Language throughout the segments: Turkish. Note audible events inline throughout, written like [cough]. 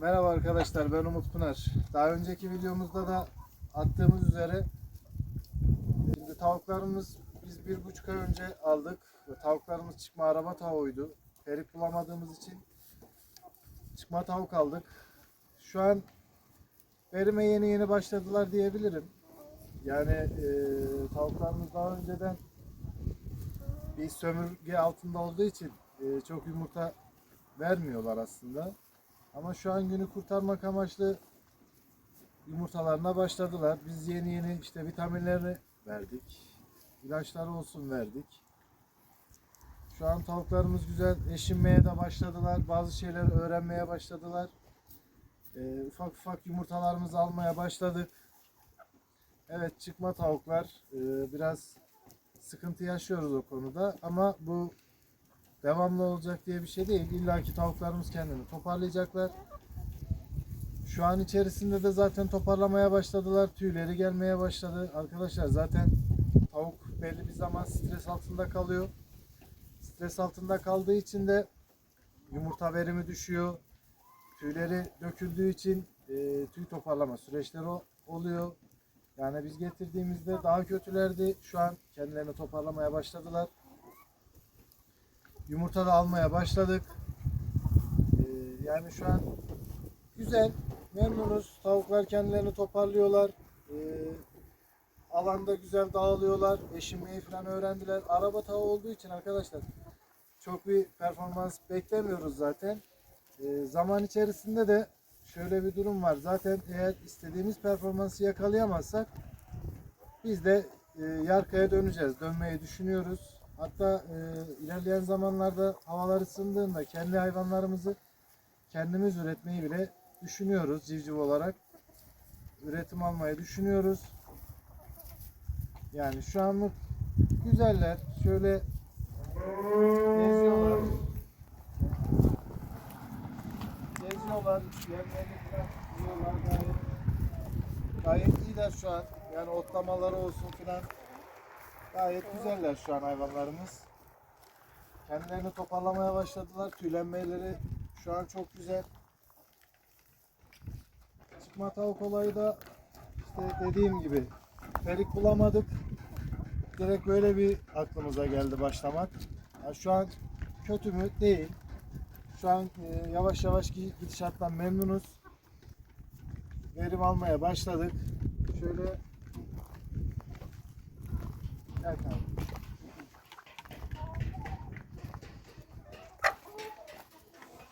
Merhaba arkadaşlar ben Umut Pınar. Daha önceki videomuzda da attığımız üzere şimdi tavuklarımız biz bir buçuk ay önce aldık. Tavuklarımız çıkma araba tavuğuydu. Ferik bulamadığımız için çıkma tavuk aldık. Şu an verime yeni yeni başladılar diyebilirim. Yani e, tavuklarımız daha önceden bir sömürge altında olduğu için e, çok yumurta vermiyorlar aslında. Ama şu an günü kurtarmak amaçlı yumurtalarına başladılar. Biz yeni yeni işte vitaminlerini verdik. İlaçları olsun verdik. Şu an tavuklarımız güzel eşinmeye de başladılar. Bazı şeyleri öğrenmeye başladılar. Ee, ufak ufak yumurtalarımızı almaya başladık. Evet çıkma tavuklar Ee, biraz sıkıntı yaşıyoruz o konuda ama bu devamlı olacak diye bir şey değil. İlla ki tavuklarımız kendini toparlayacaklar. Şu an içerisinde de zaten toparlamaya başladılar. Tüyleri gelmeye başladı. Arkadaşlar zaten tavuk belli bir zaman stres altında kalıyor. Stres altında kaldığı için de yumurta verimi düşüyor. Tüyleri döküldüğü için e, tüy toparlama süreçleri oluyor. Yani biz getirdiğimizde daha kötülerdi. Şu an kendilerini toparlamaya başladılar. Yumurta da almaya başladık. Ee, yani şu an güzel, memnunuz. Tavuklar kendilerini toparlıyorlar. Ee, alanda güzel dağılıyorlar. Eşinmeyi falan öğrendiler. Araba tavuğu olduğu için arkadaşlar çok bir performans beklemiyoruz zaten. Ee, zaman içerisinde de şöyle bir durum var. Zaten eğer istediğimiz performansı yakalayamazsak biz de e, Yarka'ya döneceğiz. Dönmeyi düşünüyoruz. Hatta e, ilerleyen zamanlarda havalar ısındığında kendi hayvanlarımızı kendimiz üretmeyi bile düşünüyoruz civciv olarak. Üretim almayı düşünüyoruz. Yani şu anlık güzeller. Şöyle geziyorlar. Geziyorlar. Yerlerini gayet. Gayet iyiler şu an. Yani otlamaları olsun filan. Gayet güzeller şu an hayvanlarımız. Kendilerini toparlamaya başladılar. Tüylenmeleri şu an çok güzel. Çıkma tavuk olayı da işte dediğim gibi ferik bulamadık. Direkt böyle bir aklımıza geldi başlamak. Ya şu an kötü mü? Değil. Şu an e, yavaş yavaş gi- gidişattan memnunuz. Verim almaya başladık. Şöyle Gel kanka.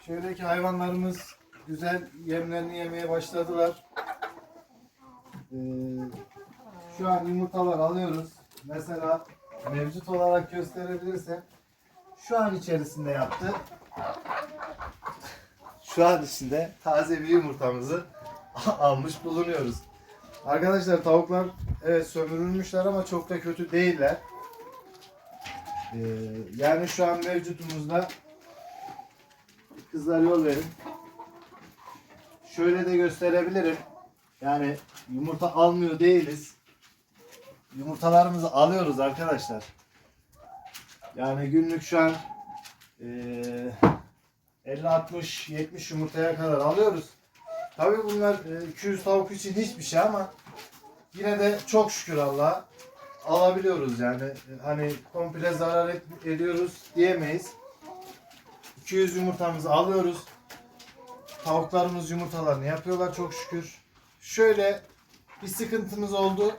Şöyleki hayvanlarımız güzel yemlerini yemeye başladılar. Ee, şu an yumurtalar alıyoruz. Mesela mevcut olarak gösterebilirsem şu an içerisinde yaptı. Şu an içinde taze bir yumurtamızı [laughs] almış bulunuyoruz. Arkadaşlar tavuklar evet sömürülmüşler ama çok da kötü değiller. Ee, yani şu an mevcutumuzda kızlar yol verin. Şöyle de gösterebilirim. Yani yumurta almıyor değiliz. Yumurtalarımızı alıyoruz arkadaşlar. Yani günlük şu an eee 50 60 70 yumurtaya kadar alıyoruz. Tabii bunlar e, 200 tavuk için hiçbir şey ama yine de çok şükür Allah'a alabiliyoruz yani. Hani komple zarar et- ediyoruz diyemeyiz. 200 yumurtamızı alıyoruz. Tavuklarımız yumurtalarını yapıyorlar çok şükür. Şöyle bir sıkıntımız oldu.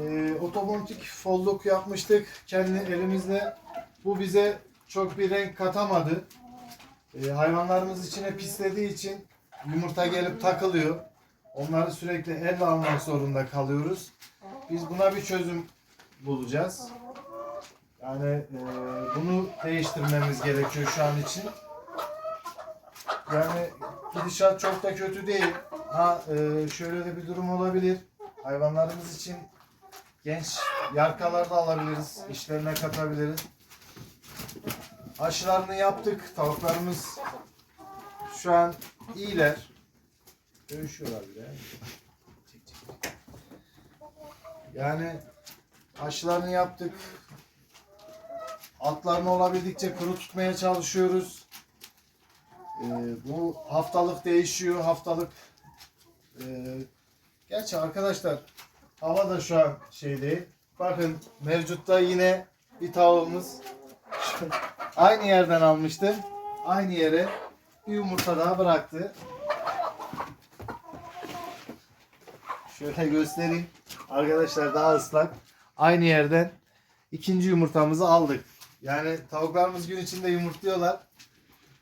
E, otomatik folluk yapmıştık kendi elimizle. Bu bize çok bir renk katamadı. E, hayvanlarımız içine pislediği için yumurta gelip takılıyor. Onları sürekli elle almak zorunda kalıyoruz. Biz buna bir çözüm bulacağız. Yani e, bunu değiştirmemiz gerekiyor şu an için. Yani gidişat çok da kötü değil. Ha e, şöyle de bir durum olabilir. Hayvanlarımız için genç yarkalar da alabiliriz. işlerine katabiliriz. Aşılarını yaptık. Tavuklarımız şu an iyiler. Dövüşüyorlar bile. Yani aşılarını yaptık. Altlarını olabildikçe kuru tutmaya çalışıyoruz. Ee, bu haftalık değişiyor. Haftalık e, gerçi arkadaşlar hava da şu an şey değil. Bakın mevcutta yine bir tavuğumuz [laughs] aynı yerden almıştım. Aynı yere bir yumurta daha bıraktı. Şöyle göstereyim. Arkadaşlar daha ıslak. Aynı yerden ikinci yumurtamızı aldık. Yani tavuklarımız gün içinde yumurtluyorlar.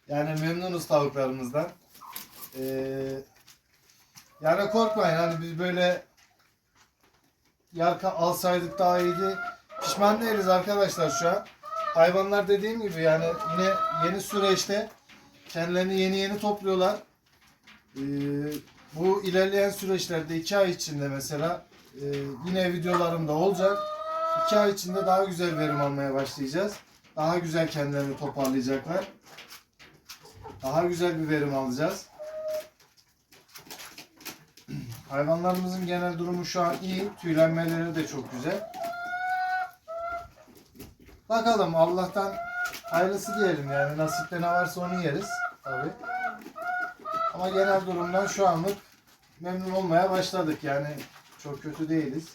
Yani memnunuz tavuklarımızdan. Ee, yani korkmayın hani biz böyle yarka alsaydık daha iyiydi. Pişman değiliz arkadaşlar şu an. Hayvanlar dediğim gibi yani yine yeni süreçte kendilerini yeni yeni topluyorlar. Ee, bu ilerleyen süreçlerde iki ay içinde mesela e, yine videolarımda olacak. İki ay içinde daha güzel verim almaya başlayacağız. Daha güzel kendilerini toparlayacaklar. Daha güzel bir verim alacağız. [clears throat] Hayvanlarımızın genel durumu şu an iyi. Tüylenmeleri de çok güzel. Bakalım Allah'tan hayırlısı diyelim yani nasipte ne varsa onu yeriz tabi. Ama genel durumdan şu anlık memnun olmaya başladık yani çok kötü değiliz.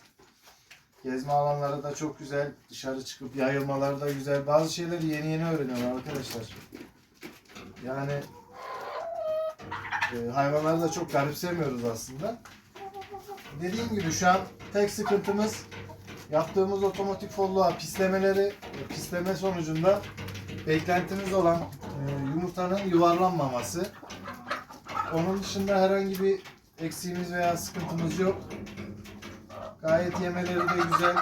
Gezme alanları da çok güzel. Dışarı çıkıp yayılmaları da güzel. Bazı şeyleri yeni yeni öğreniyorlar arkadaşlar. Yani e, hayvanları da çok garipsemiyoruz aslında. Dediğim gibi şu an tek sıkıntımız yaptığımız otomatik folloğa pislemeleri e, pisleme sonucunda beklentimiz olan e, yumurtanın yuvarlanmaması. Onun dışında herhangi bir eksiğimiz veya sıkıntımız yok. Gayet yemeleri de güzel.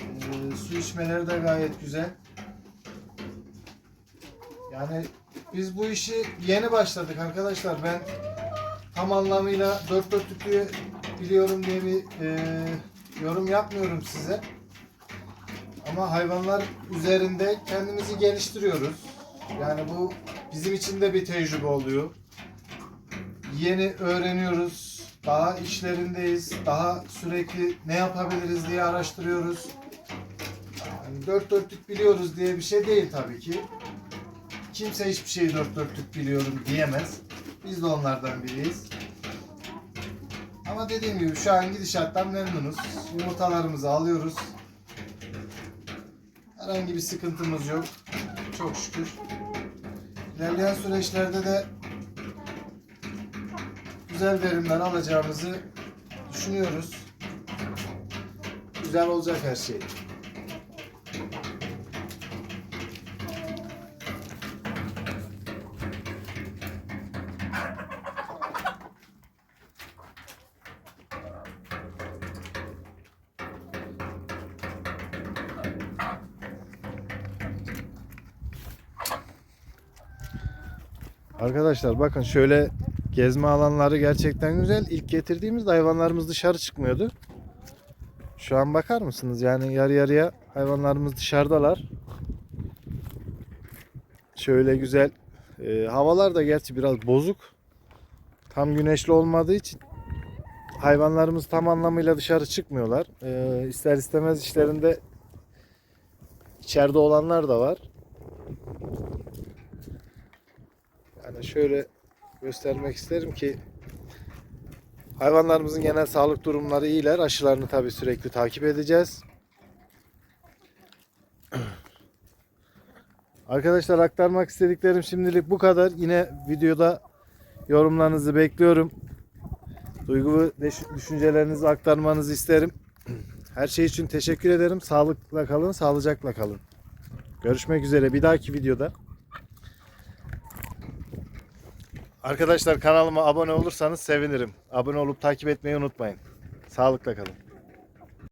E, su içmeleri de gayet güzel. Yani biz bu işi yeni başladık arkadaşlar. Ben tam anlamıyla dört dörtlüklü biliyorum diye bir e, yorum yapmıyorum size. Ama hayvanlar üzerinde kendimizi geliştiriyoruz. Yani bu bizim için de bir tecrübe oluyor. Yeni öğreniyoruz. Daha işlerindeyiz. Daha sürekli ne yapabiliriz diye araştırıyoruz. Yani dört dörtlük biliyoruz diye bir şey değil tabii ki. Kimse hiçbir şeyi dört dörtlük biliyorum diyemez. Biz de onlardan biriyiz. Ama dediğim gibi şu an gidişattan memnunuz. Yumurtalarımızı alıyoruz. Herhangi bir sıkıntımız yok. Çok şükür. İlerleyen süreçlerde de güzel verimler alacağımızı düşünüyoruz. Güzel olacak her şey. Arkadaşlar bakın şöyle gezme alanları gerçekten güzel. İlk getirdiğimizde hayvanlarımız dışarı çıkmıyordu. Şu an bakar mısınız? Yani yarı yarıya hayvanlarımız dışarıdalar. Şöyle güzel. Ee, havalar da gerçi biraz bozuk. Tam güneşli olmadığı için hayvanlarımız tam anlamıyla dışarı çıkmıyorlar. Ee, ister istemez işlerinde içeride olanlar da var. Yani şöyle göstermek isterim ki hayvanlarımızın genel sağlık durumları iyiler. Aşılarını tabi sürekli takip edeceğiz. [clears throat] Arkadaşlar aktarmak istediklerim şimdilik bu kadar. Yine videoda yorumlarınızı bekliyorum. Duygu ve düşüncelerinizi aktarmanızı isterim. [clears throat] Her şey için teşekkür ederim. Sağlıkla kalın, sağlıcakla kalın. Görüşmek üzere bir dahaki videoda. Arkadaşlar kanalıma abone olursanız sevinirim. Abone olup takip etmeyi unutmayın. Sağlıkla kalın.